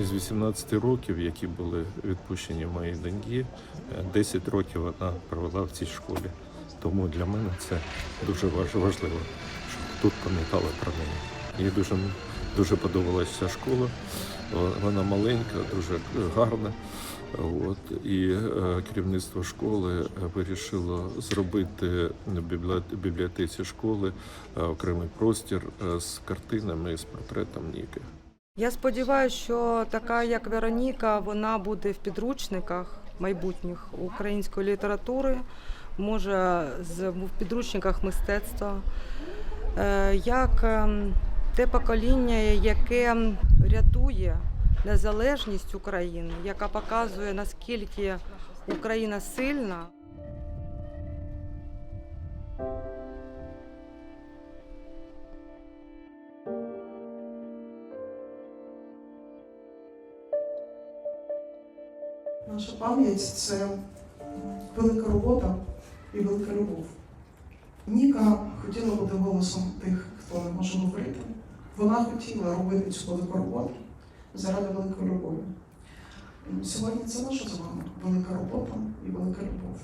із 18 років, які були відпущені моїй доньки, е, 10 років вона провела в цій школі. Тому для мене це дуже важливо, щоб тут пам'ятали про неї. Їй дуже, дуже подобалася школа. Вона маленька, дуже гарна. От, і е, керівництво школи е, вирішило зробити в бібліотеці школи е, окремий простір е, з картинами, з портретом Ніки. Я сподіваюся, що така, як Вероніка, вона буде в підручниках майбутніх української літератури, може в підручниках мистецтва, е, як ем, те покоління, яке рятує незалежність України, яка показує наскільки Україна сильна. Наша пам'ять це велика робота і велика любов. Ніка хотіла бути голосом тих, хто не може говорити. Вона хотіла робити цю велику роботу заради великої любові. Сьогодні це наша з вами велика робота і велика любов.